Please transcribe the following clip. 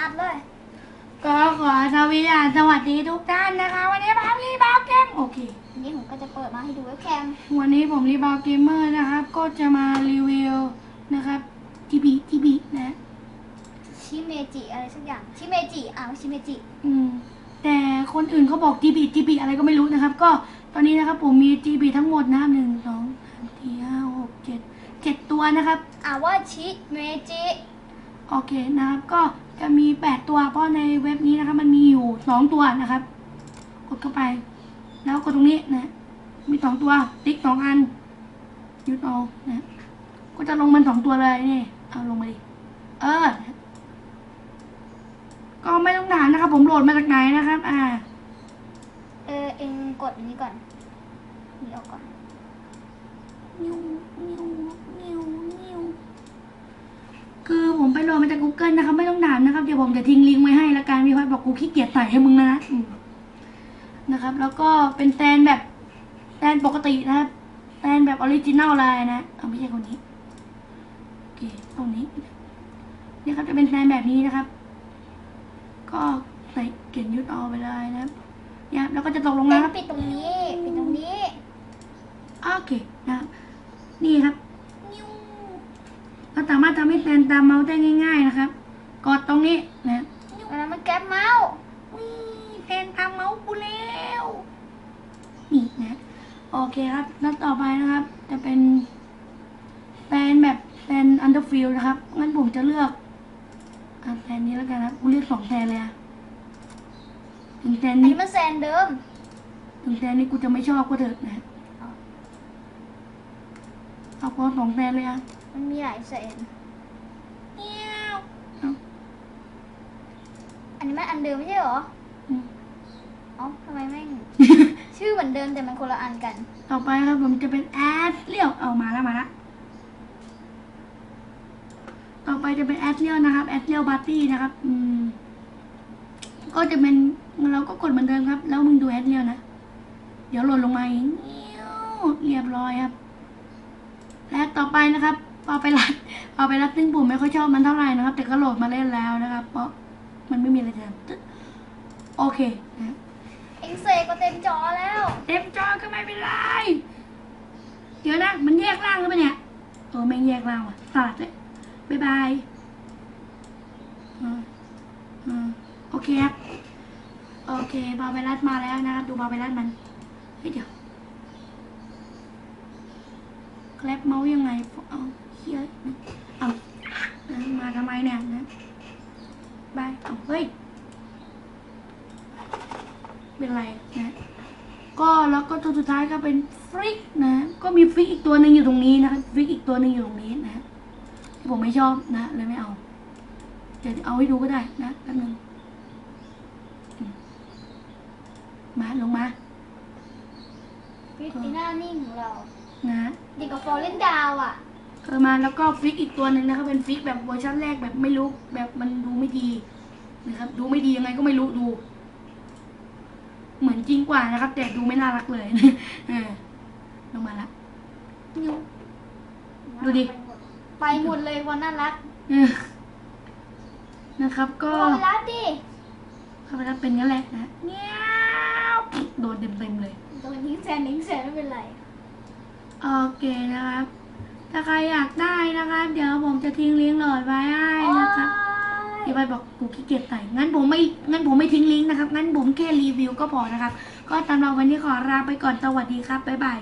อัดเลย ก็ขอสวีดานสวัสดีทุกท่านนะคะ วันนี้พารีบาวเกมโอเคอันนี้ผมก็จะเปิดมาให้ดูเว็บแคมวันนี้ผมรีบาวเกมเมอร์นะครับ ก็จะมารีวิวนะครับทีบีทีบีนะชิเมจิอะไรสักอย่างชิเมจิอ่าชิเมจิอืมแต่คนอื่นเขาบอกทีบีทีบีอะไรก็ไม่รู้นะครับ ก็ตอนนี้นะครับผมมีทีบีทั้งหมดนะครับหนึ่งสองสามสี่ห้าหกเจ็ดเจ็ดตัวนะครับ อ่าว่าชิเมจิโอเคนะครับ ก็ จะมีแปดตัวเพราะในเว็บนี้นะครับมันมีอยู่สองตัวนะครับ กดเข้าไป แล้วกดตรงนี้นะมีสองตัว ติ๊กสองอันยุดเอานะก็จะลงมันสองตัวเลยนี่เอาลงมาดิเออ ก็ไม่ต้องถามนะครับ ผมโหลดมาจากไหนนะครับ อ่า เออเองกดอันนี้ก่อนนี่ออกก่อนนิวนิวนิวนิวคือผ มไปโหลดมาจาก Google นะครับ ไม่ต้องถามนะครับ เดี๋ยวผมจะทิ้งลิงก์ไว้ให้ละกันพี่พอยบอกกูขี้เกียจใส่ให้มึงนะอืมนะครับ แล้วก็เป็นแตนแบบแตนปกตินะครับแตนแบบออริจินัลเลยนะเอาไม่ใช่คนนี้โอเคตรงนี้เนี่ยครับจะเป็นแตนแบบนี้นะครับ ก็ใส่เขียนยุดเอาไปเลยนะครับเนี่ยแล้วก็จะตกลงเองนะครับปิดตรงนี้ปิดตรงนี้โอเคนะครับนี่ครับนิ้วเรา สามารถทำให้แตนตามเมาส์ได้ง่าย ๆนะครับ กดตรงนี้นะอันนั้นมันแก๊ปเมาส์นี่แตนตามเมาส์กูแล้วนี่นะโอเคครับแล้วต่อไปนะครับ จะเป็นแตนแบบแตนอันเดอร์ฟิลนะครับงั้นผมจะเลือกอะแตนนี้แล้วกันนะครับกูเลือกสองแตนเลยอะถึงแตนอันนี้นี้มันแซนเดิม ถึงแตนนี้กูจะไม่ชอบก็เถิดนะเอาพอสองแตนเลยอะ มันมีหลายแสนเงี้ยวเอาอันนี้มันอันเดิมไม่ใช่เหรออืมเอ้าทำไมแม่ง ชื่อเหมือนเดิมแต่มันคนละอันกัน ต่อไปครับผมจะเป็นแอดเลี้ยวเอามาแล้วมาแล้วต่อไปจะเป็นแอดเลี้ยวนะครับแอดเลี้ยวบาร์ตี้นะครับ อืม ก็จะเป็นเราก็กดเหมือนเดิมครับ แล้วมึงดูแอดเลี้ยวนะ เดี๋ยวหล่นลงมาอีกเงี้ยวเรียบร้อยครับ และต่อไปนะครับ เอาไปรัดเอาไปรัดซึ่งผมไม่ค่อยชอบมันเท่าไหร่นะครับ แต่ก็โหลดมาเล่นแล้วนะครับ เพราะมันไม่มีอะไรทำโอเคนะเองเสกก็เต็มจอแล้ว เต็มจอก็ไม่เป็นไร เดี๋ยวนะ มันแยกร่างหรือเปล่าเนี่ยเออแม่งแยกร่างว่ะสลัดเลยบายบายอืมอืมโอเคครับ โอเคบาไปรัดมาแล้วนะครับ ดูบาไปรัดมันเฮ้ยเดี๋ยวแคลปเมาส์ยังไงเอา เฮียเอานะมาทำไมเนี่ยนะบายเอาเฮ้ย เป็นไรนะ ก็แล้วก็ตัวสุดท้ายก็เป็นฟริกนะ ก็มีฟริกอีกตัวหนึ่งอยู่ตรงนี้นะครับฟริกอีกตัวหนึ่งอยู่ตรงนี้นะที่ผมไม่ชอบนะเลยไม่เอา เดี๋ยวเอาให้ดูก็ได้นะแป๊บนึงอืมมาลงมาวิธีหน้านิ่งของเรา นะ ดีกว่าฟอร์เรนดาวอะ เออมาแล้วก็ฟิกอีกตัวหนึ่งนะครับ เป็นฟิกแบบเวอร์ชันแรกแบบไม่รู้แบบมันดูไม่ดีนะครับ ดูไม่ดียังไงก็ไม่รู้ดู เหมือนจริงกว่านะครับ แต่ดูไม่น่ารักเลยเออลงมาละนิ้วดูดิไปหมดเลยวันน่ารักเออนะครับ ก็บอกเวลาดิเข้าไปแล้วเป็นงั้นแหละนะเงี้ยวโดนเต็มเต็มๆเลยโดนทิ้งแซนทิ้งแซนไม่เป็นไรโอเคนะครับ ถ้าใครอยากได้นะครับเดี๋ยวผมจะทิ้งลิงก์โหลดไว้ให้นะครับพี่ใบบอกกูขี้เกียจใส่งั้นผมไม่งั้นผมไม่ทิ้งลิงก์นะครับงั้นผมแค่รีวิวก็พอนะครับ ก็สำหรับวันนี้ขอลาไปก่อนสวัสดีครับบ๊ายบาย